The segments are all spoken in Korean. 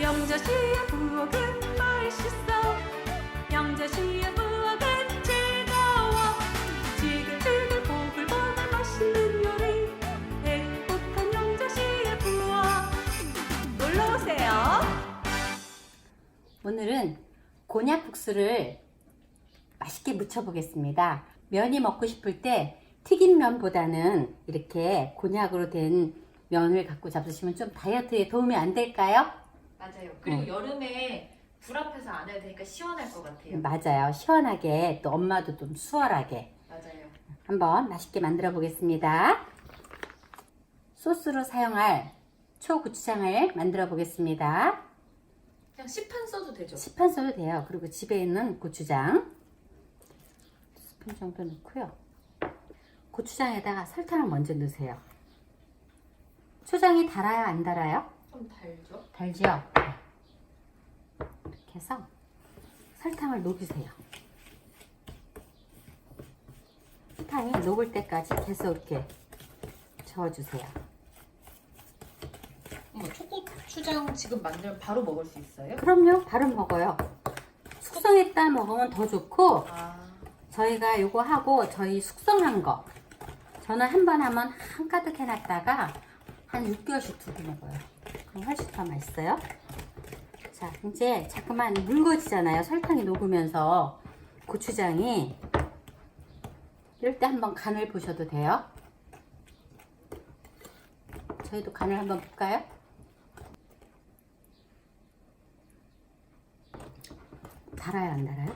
영자씨의 부엌은 맛있어. 영자씨의 부엌은 즐거워. 지글지글 보글보글 맛있는 요리. 행복한 영자씨의 부엌. 놀러오세요. 오늘은 곤약 국수를 맛있게 무쳐 보겠습니다. 면이 먹고 싶을 때 튀긴 면보다는 이렇게 곤약으로 된 면을 갖고 잡수시면 좀 다이어트에 도움이 안 될까요? 맞아요. 그리고 네. 여름에 불 앞에서 안 해도 되니까 시원할 것 같아요. 맞아요. 시원하게 또 엄마도 좀 수월하게 맞아요. 한번 맛있게 만들어 보겠습니다. 소스로 사용할 초고추장을 만들어 보겠습니다. 그냥 시판 써도 되죠. 시판 써도 돼요. 그리고 집에 있는 고추장 스푼 정도 넣고요. 고추장에다가 설탕을 먼저 넣으세요. 초장이 달아요? 안 달아요? 좀 달죠? 달지요? 이렇게 해서 설탕을 녹이세요. 설탕이 녹을 때까지 계속 이렇게 저어주세요. 뭐 초고추장 지금 만들면 바로 먹을 수 있어요? 그럼요, 바로 먹어요. 숙성했다 먹으면 더 좋고, 아, 저희가 요거 하고 저희 숙성한 거 저는 한 번 하면 한 가득 해놨다가 한 6개월씩 두고 먹어요 그럼 훨씬 더 맛있어요 자 이제 자꾸만 묽어지잖아요 설탕이 녹으면서 고추장이 이럴 때 한번 간을 보셔도 돼요 저희도 간을 한번 볼까요? 달아요 안 달아요?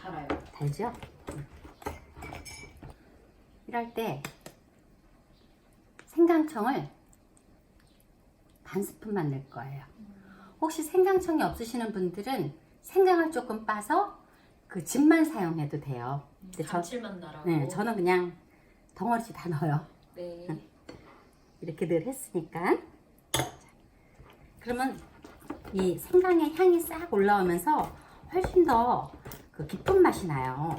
달아요. 달죠? 이럴 때 생강청을 반 스푼만 넣을 거예요. 혹시 생강청이 없으시는 분들은 생강을 조금 빠서 그 즙만 사용해도 돼요. 근데 저, 감칠맛 나라고. 네, 저는 그냥 덩어리씩 다 넣어요. 네. 이렇게 늘 했으니까. 자, 그러면 이 생강의 향이 싹 올라오면서 훨씬 더 그 깊은 맛이 나요.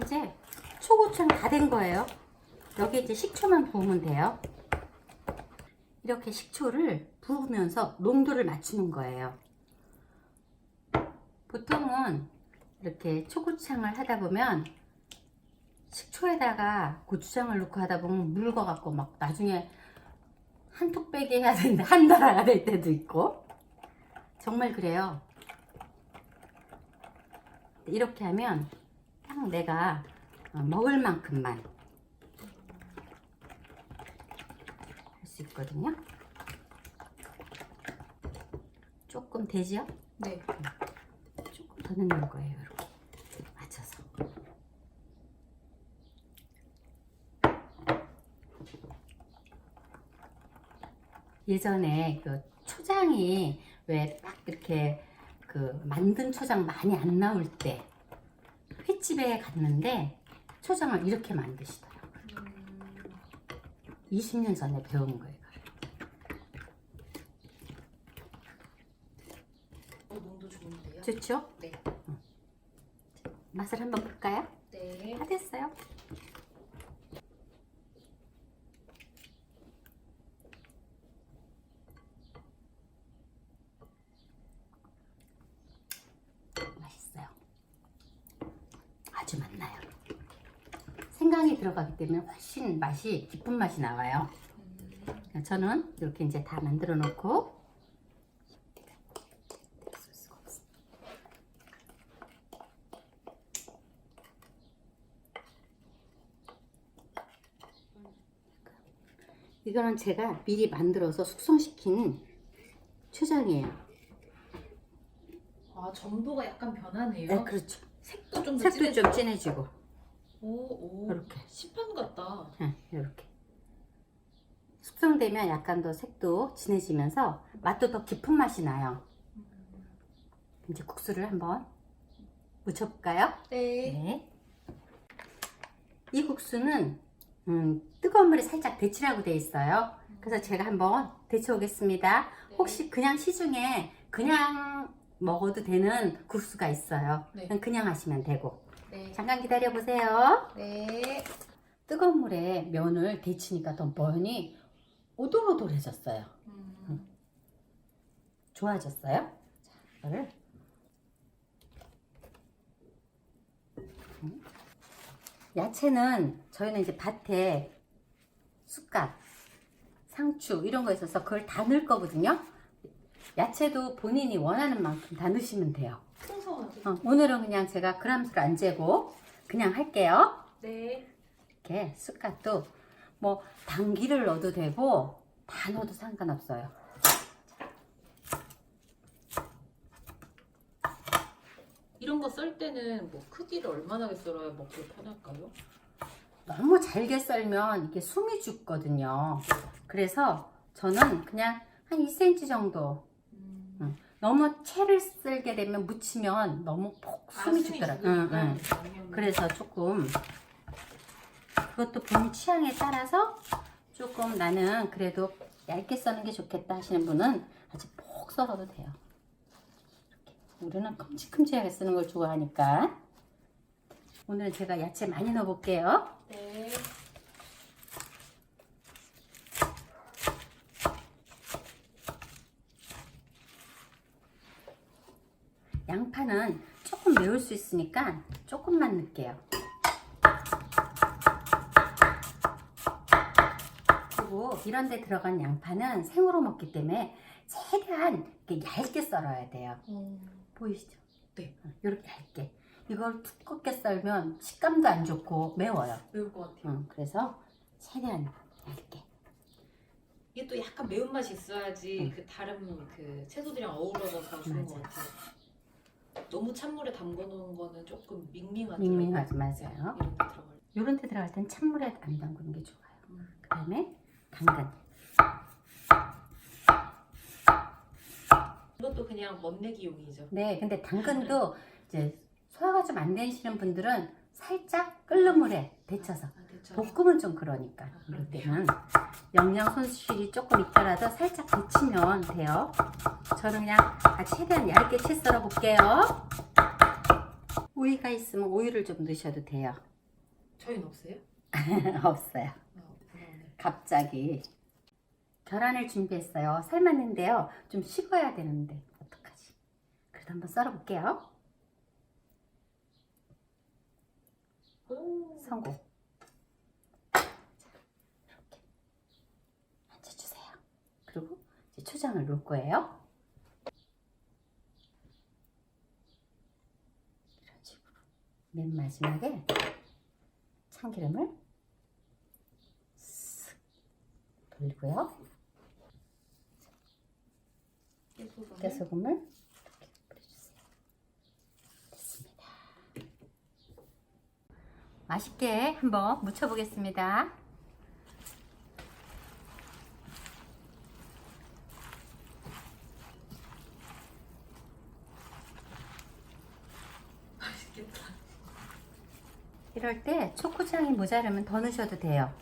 이제 초고추장 다 된 거예요. 여기 이제 식초만 부으면 돼요. 이렇게 식초를 부으면서 농도를 맞추는 거예요. 보통은 이렇게 초고추장을 하다 보면 식초에다가 고추장을 넣고 하다 보면 묽어 갖고 막 나중에 한톡 빼기 해야 되는데 한 달아야 될 때도 있고 정말 그래요. 이렇게 하면 딱 내가 어, 먹을 만큼만 할 수 있거든요. 조금 되지요? 네. 조금 더 넣는 거예요. 이렇게 맞춰서. 예전에 그 초장이 왜딱 이렇게 그 만든 초장 많이 안 나올 때 횟집에 갔는데 초장을 이렇게 만드시더라고요. 음, 20년 전에 배운 거예요. 어, 농도 좋은데요? 좋죠? 네. 맛을 한번 볼까요? 네. 다 됐어요. 맛있어요. 아주 맛나요. 생강이 들어가기 때문에 훨씬 맛이 깊은 맛이 나와요. 저는 이렇게 이제 다 만들어 놓고 이거는 제가 미리 만들어서 숙성시킨 초장이에요. 아, 점도가 약간 변하네요. 네, 그렇죠. 색도 좀더 색도 좀 진해지고 오, 오. 이렇게. 시판 같다. 네, 이렇게 숙성되면 약간 더 색도 진해지면서 맛도 더 깊은 맛이 나요. 이제 국수를 한번 무쳐볼까요? 네. 네. 이 국수는 음, 뜨거운 물에 살짝 데치라고 돼 있어요. 그래서 제가 한번 데쳐오겠습니다. 혹시 그냥 시중에 그냥 먹어도 되는 국수가 있어요. 네. 그냥 하시면 되고. 네. 잠깐 기다려 보세요. 네. 뜨거운 물에 면을 데치니까 더 면이 오돌오돌해졌어요. 음, 좋아졌어요. 자, 이거를 음. 야채는 저희는 이제 밭에 쑥갓, 상추 이런 거 있어서 그걸 다 넣을 거거든요. 야채도 본인이 원하는 만큼 다 넣으시면 돼요. 어, 오늘은 그냥 제가 그람수를 안 재고 그냥 할게요. 네. 이렇게 쑥갓도 뭐 당기를 넣어도 되고 다 넣어도 상관없어요. 이런 거 썰 때는 뭐 크기를 얼마나 썰어야 먹기 편할까요? 너무 잘게 썰면 이게 숨이 죽거든요. 그래서 저는 그냥 한 2cm 정도. 너무 채를 썰게 되면 묻히면 너무 폭 숨이 죽더라고요. 응, 응. 그래서 조금 그것도 본인 취향에 따라서 조금 나는 그래도 얇게 써는 게 좋겠다 하시는 분은 아주 폭 썰어도 돼요. 이렇게. 우리는 큼직큼직하게 쓰는 걸 좋아하니까 오늘은 제가 야채 많이 넣어 볼게요. 네. 양파는 조금 매울 수 있으니까 조금만 넣을게요. 그리고 이런 데 들어간 양파는 생으로 먹기 때문에 최대한 이렇게 얇게 썰어야 돼요. 어. 보이시죠? 네. 이렇게 얇게. 이걸 두껍게 썰면 식감도 안 좋고 매워요. 매울 것 같아요. 응, 그래서 최대한 얇게. 이게 또 약간 매운맛이 있어야지 응. 그 다른 그 채소들이랑 어우러져서 좋은 것 맞아요. 같아요. 너무 찬물에 담궈 놓은 거는 조금 밍밍하죠. 밍밍하지 맞아요. 이런 데 들어갈. 이런 데 들어갈 땐 찬물에 안 담그는 게 좋아요. 음. 그 다음에 당근. 이것도 그냥 멋내기용이죠. 네, 근데 당근도 이제 소화가 좀 안 되시는 분들은 살짝 끓는 물에 데쳐서 아, 대처. 볶으면 좀 그러니까 이럴 때는 영양 손실이 조금 있더라도 살짝 데치면 돼요. 저는 그냥 아, 최대한 얇게 채 썰어 볼게요. 오이가 있으면 오이를 좀 넣으셔도 돼요. 저희는 없어요? 없어요. 아. 갑자기 계란을 준비했어요. 삶았는데요. 좀 식어야 되는데 어떡하지? 그래도 한번 썰어 볼게요. 오. 성공. 자, 이렇게 앉아주세요. 그리고 이제 초장을 넣을 거예요. 이런 식으로 맨 마지막에 참기름을 쓱 돌리고요. 깨소금을. 이렇게 뿌려주세요. 됐습니다. 맛있게 한번 무쳐보겠습니다. 이럴 때 초코장이 모자르면 더 넣으셔도 돼요.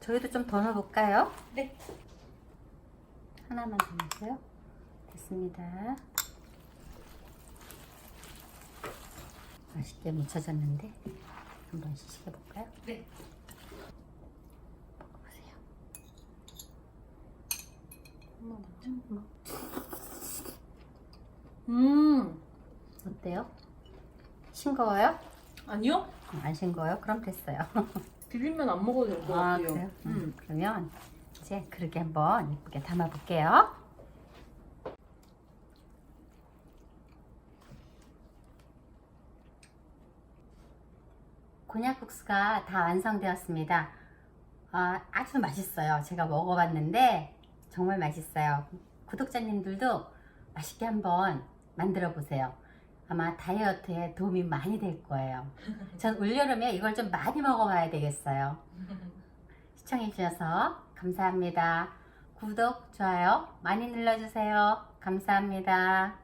저희도 좀 더 넣어볼까요? 네. 하나만 더 넣으세요. 됐습니다. 맛있게 묻혀졌는데 한번 시식해볼까요? 네. 먹어보세요. 한번 음. 어때요? 싱거워요? 아니요? 어, 안 싱거워요? 그럼 됐어요. 비빔면 안 먹어도 될 것 아 같아요. 그래요? 음, 음. 그러면 이제 그렇게 한번 예쁘게 담아볼게요. 곤약국수가 다 완성되었습니다. 아, 아주 맛있어요. 제가 먹어봤는데 정말 맛있어요. 구독자님들도 맛있게 한번 만들어 보세요. 아마 다이어트에 도움이 많이 될 거예요. 전 올여름에 이걸 좀 많이 먹어봐야 되겠어요. 시청해주셔서 감사합니다. 구독, 좋아요 많이 눌러주세요. 감사합니다.